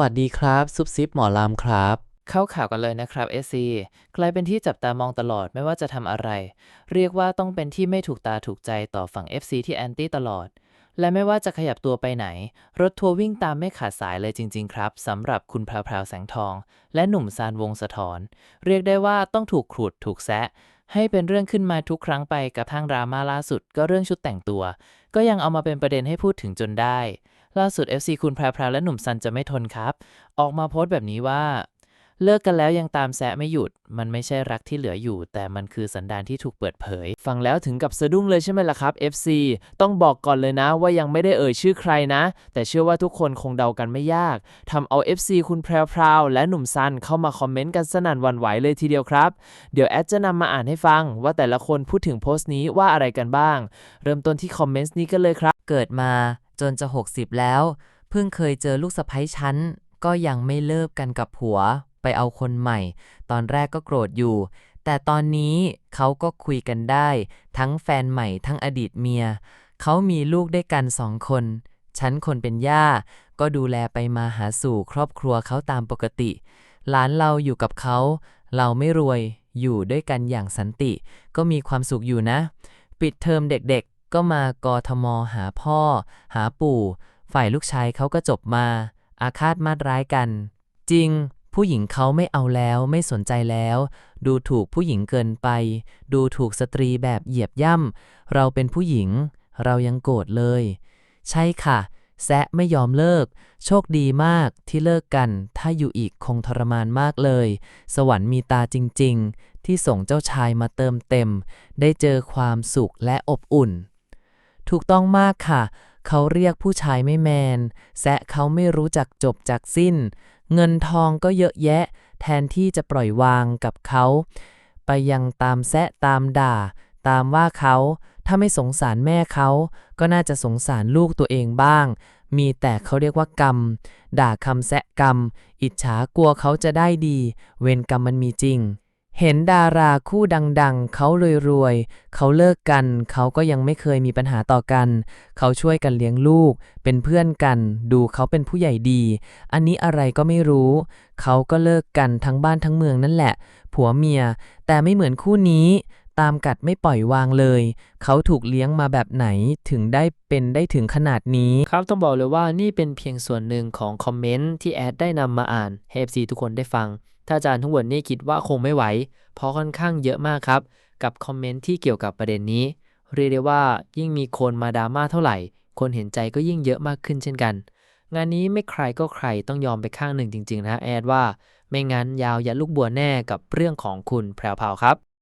วัสดีครับซุปซิปหมอลำครับ เข้าข่าวกันเลยนะครับ SC กลายเป็นที่จับตามองตลอดไม่ว่าจะทำอะไร เรียกว่าต้องเป็นที่ไม่ถูกตาถูกใจต่อฝั่ง FC ที่แอนตี้ตลอด และไม่ว่าจะขยับตัวไปไหน รถทัวร์วิ่งตามไม่ขาดสายเลยจริง ๆ ครับสำหรับคุณพราวพราวแสงทอง และหนุ่มซานวงสะท้อน เรียกได้ว่าต้องถูกขูดถูกแซะให้เป็นเรื่องขึ้นมาทุกครั้งไปกับทางดราม่าล่าสุด ก็เรื่องชุดแต่งตัว ก็ยังเอามาเป็นประเด็นให้พูดถึงจนได้ ล่าสุด FC คุณพราวพรวและหนุ่มซันจะไม่ทนครับ ออกมาโพสต์แบบนี้ว่า เลิกกันแล้วยังตามแซะไม่หยุด มันไม่ใช่รักที่เหลืออยู่ แต่มันคือสันดานที่ถูกเปิดเผย ฟังแล้วถึงกับสะดุ้งเลยใช่ไหมล่ะครับ FC ต้องบอกก่อนเลยนะว่ายังไม่ได้เอ่ยชื่อใครนะ แต่เชื่อว่าทุกคนคงเดากันไม่ยากทำเอา FC คุณแพรวและหนุ่มซันเข้ามาคอมเมนต์กันสนั่นวันไหวเลยทีเดียวครับ เดี๋ยวแอดจะนำมาอ่านให้ฟัง ว่าแต่ละคนพูดถึงโพสต์นี้ว่าอะไรกันบ้าง เริ่มต้นที่คอมเมนต์นี้กันเลยครับ เกิดมา จนจะ 60 แล้ว เพิ่งเคยเจอลูกสะใภ้ฉัน ก็ยังไม่เลิกกันกับผัว ไปเอาคนใหม่ ตอนแรกก็โกรธอยู่ แต่ตอนนี้เขาก็คุยกันได้ ทั้งแฟนใหม่ทั้งอดีตเมีย เขามีลูกด้วยกันสองคน ฉันคนเป็นย่า ก็ดูแลไปมาหาสู่ครอบครัวเขาตามปกติ หลานเราอยู่กับเขา เราไม่รวย อยู่ด้วยกันอย่างสันติ ก็มีความสุขอยู่นะ ปิดเทอมเด็กๆ ก็มากทมหาพ่อ หาปู่ ฝ่ายลูกชายเขาก็จบมา อาฆาตมาดร้ายกัน จริง ผู้หญิงเขาไม่เอาแล้วไม่สนใจแล้ว ดูถูกผู้หญิงเกินไป ดูถูกสตรีแบบเหยียบย่ำเราเป็นผู้หญิง เรายังโกรธเลย ใช่ค่ะ แซะไม่ยอมเลิก โชคดีมากที่เลิกกัน ถ้าอยู่อีกคงทรมานมากเลย สวรรค์มีตาจริง ๆ ที่ส่งเจ้าชายมาเติมเต็ม ได้เจอความสุขและอบอุ่น ถูกต้องมากค่ะ เขาเรียกผู้ชายไม่แมน แซะเขาไม่รู้จักจบจากสิ้น เงินทองก็เยอะแยะ แทนที่จะปล่อยวางกับเขา ไปยังตามแซะตามด่า ตามว่าเขา ถ้าไม่สงสารแม่เขา ก็น่าจะสงสารลูกตัวเองบ้าง มีแต่เขาเรียกว่ากรรม ด่าคำแซะกรรม อิจฉากลัวเขาจะได้ดี เวรกรรมมันมีจริง เห็นดาราคู่ดังๆ เขารวยๆ เขาเลิกกัน เขาก็ยังไม่เคยมีปัญหาต่อกัน เขาช่วยกันเลี้ยงลูก เป็นเพื่อนกัน ดูเขาเป็นผู้ใหญ่ดี อันนี้อะไรก็ไม่รู้ เขาก็เลิกกันทั้งบ้านทั้งเมืองนั่นแหละ ผัวเมีย แต่ไม่เหมือนคู่นี้ ตามกัดไม่ปล่อยวางเลย เขาถูกเลี้ยงมาแบบไหนถึงได้เป็นได้ถึงขนาดนี้ ครับต้องบอกเลยว่านี่เป็นเพียงส่วนหนึ่งของคอมเมนต์ที่แอดได้นำมาอ่านให้ FC ทุกคนได้ฟัง ถ้าอาจารย์ทั้งหมดนี่คิดว่าคงไม่ไหว เพราะค่อนข้างเยอะมากครับ กับคอมเมนต์ที่เกี่ยวกับประเด็นนี้ เรียกได้ว่ายิ่งมีคนมาดราม่าเท่าไหร่ คนเห็นใจก็ยิ่งเยอะมากขึ้นเช่นกัน งานนี้ไม่ใครก็ใครต้องยอมไปข้างหนึ่งจริงๆนะแอดว่า ไม่งั้นยาวยัดลูกบัวแน่กับเรื่องของคุณแพรวพาวครับ